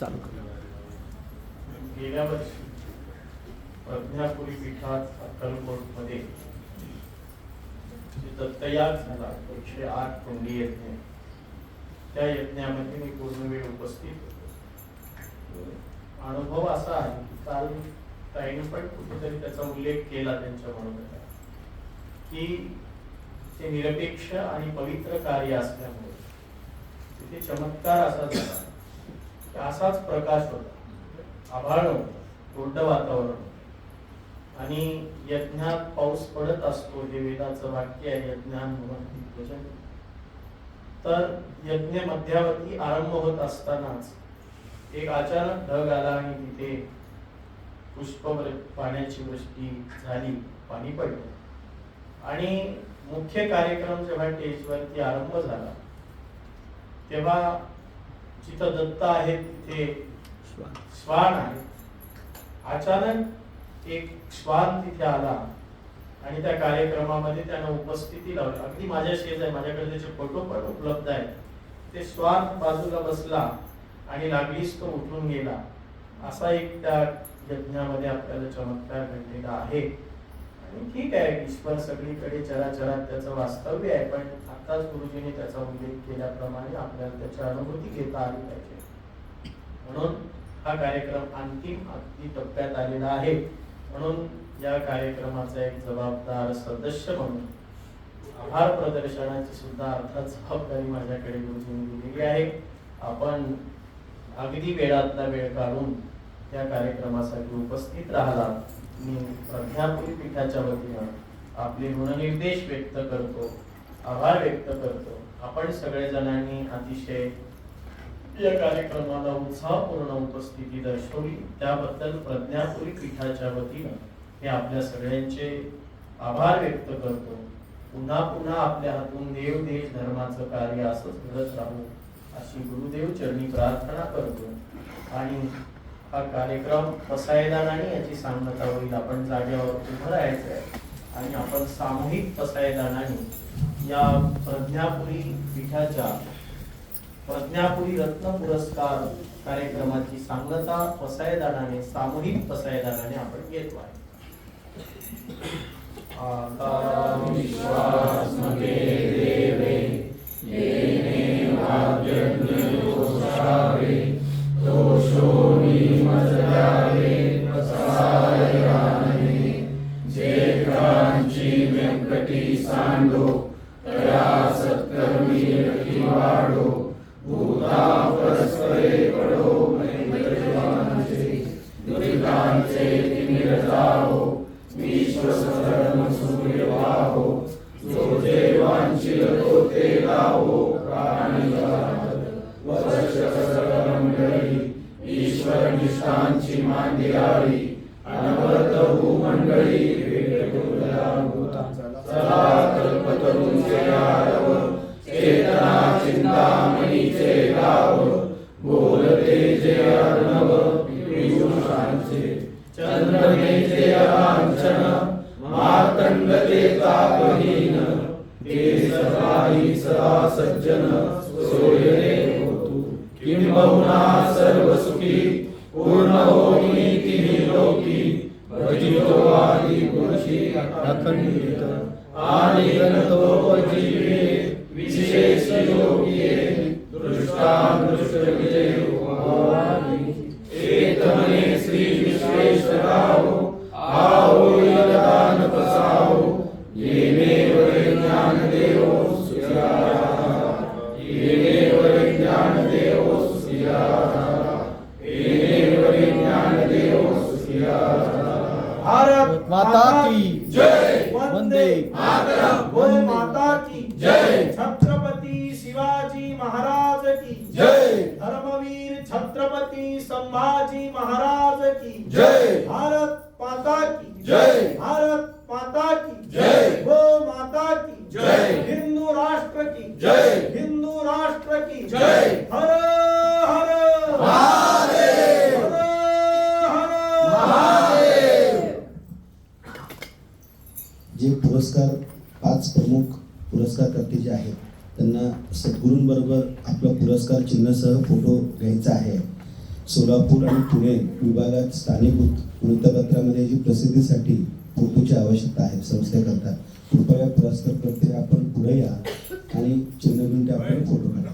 चालू करू. गेल्या वर्षी प्रज्ञापुरी पीठात अक्कलकोटमध्ये झाला एकशे आठ कोंडी यज्ञ. त्या यज्ञामध्ये मी पूर्ण वेळ उपस्थित अनुभव असा आहे की काल ताईने पण कुठेतरी त्याचा उल्लेख केला त्यांच्या म्हणून की ते निरपेक्ष आणि पवित्र कार्य असल्यामुळे तिथे चमत्कार असा झाला. असाच प्रकाश होता. आभाळ होतं कोरडं वातावरण आणि यज्ञात पाऊस पडत असतो हे वेदाचं वाक्य आहे यज्ञान भवन्ति तर यज्ञ मध्यावधी आरंभ होत असतानाच एक अचानक ढग आला आणि तिथे पुष्प पाण्याची वृष्टी झाली पाणी पडलं. आणि मुख्य कार्यक्रम जेव्हा टेजवरती आरंभ झाला तेव्हा जिथं दत्त आहे तिथे श्वान. आहे अचानक एक श्वान तिथे आला आणि त्या कार्यक्रमामध्ये त्यानं उपस्थिती लावली. अगदी माझ्या शेज आहे माझ्याकडे त्याचे फोटो पण उपलब्ध आहेत. ते श्वान बाजूला बसला आणि लागलीच तो उठून गेला. असा एक त्या यज्ञामध्ये आपल्याला चमत्कार घडलेला आहे. ठीक आहे ईश्वर सगळीकडे चराचरात त्याचं वास्तव्य आहे पण आताच गुरुजीने त्याचा उल्लेख केल्याप्रमाणे आपल्याला त्याची अनुभूती घेता आली पाहिजे. म्हणून हा कार्यक्रम अंतिम अगदी टप्प्यात आलेला आहे. म्हणून या कार्यक्रमाचा एक जबाबदार सदस्य म्हणून आभार प्रदर्शनाची सुद्धा अर्थात जबाबदारी माझ्याकडे गुरुजींनी दिलेली आहे. आपण अगदी वेळातला वेळ काढून त्या कार्यक्रमासाठी उपस्थित राहिला. मी प्रज्ञापुरी पीठाच्या वतीनं आपले ऋणनिर्देश व्यक्त करतो आभार व्यक्त करतो. आपण सगळे जणांनी अतिशय या कार्यक्रमाला उत्साहपूर्ण उपस्थिती दर्शवली. त्याबद्दल प्रज्ञापुरी पीठाच्या वतीनं हे आपल्या सगळ्यांचे आभार व्यक्त करतो. पुन्हा पुन्हा आपल्या हातून देव देश धर्माचं कार्य असंच घडत राहू अशी गुरुदेव चरणी प्रार्थना करतो. आणि हा कार्यक्रम पसायदानाने याची सांगता होईल. आपण जागेवर उभं राहायचं आहे आणि आपण सामूहिक पसायदानाने या प्रज्ञापुरी पीठाच्या प्रज्ञापुरी रत्न पुरस्कार कार्यक्रमाची सांगता पसायदानाने सामूहिक पसायदानाने आपण घेतो आहे. आता ते गावो प्राणी वर्ष मंडळी भूमंडळी चला कल्पतरूंचे आरव चेतना चिंतामणीचे गाव बोलते जे अर्णव पियुषांचे चंद्रमेचे लांछन तापहीन ते सदाही सदा सज्जन सोयरे होतु किंबहुना सर्व सुखी पूर्ण होई तिन्ही लोकी भजितो आदि पुरुषी अखंडित आणि गणतोपजीवे माता की जय। वंदे मातरम। माता की जय। छत्रपती शिवाजी महाराज की जय। धर्मवीर छत्रपती संभाजी महाराज की जय। भारत माता की जय भारत माता की जय गो माता की जय हिंदू राष्ट्र की जय हिंदू राष्ट्र की जय हर हर महादेव हर हर महादेव जे पुरस्कार पाच प्रमुख पुरस्कारकर्ते जे आहेत त्यांना सद्गुरूंबरोबर आपला पुरस्कार चिन्हसह फोटो घ्यायचा आहे. सोलापूर आणि पुणे विभागात स्थानिक वृत्त- वृत्तपत्रामध्ये जी प्रसिद्धीसाठी फोटोची आवश्यकता आहे संस्थेकरता. कृपया पुरस्कारकर्ते आपण पुढे या आणि चिन्हबिंदे आपण फोटो काढा.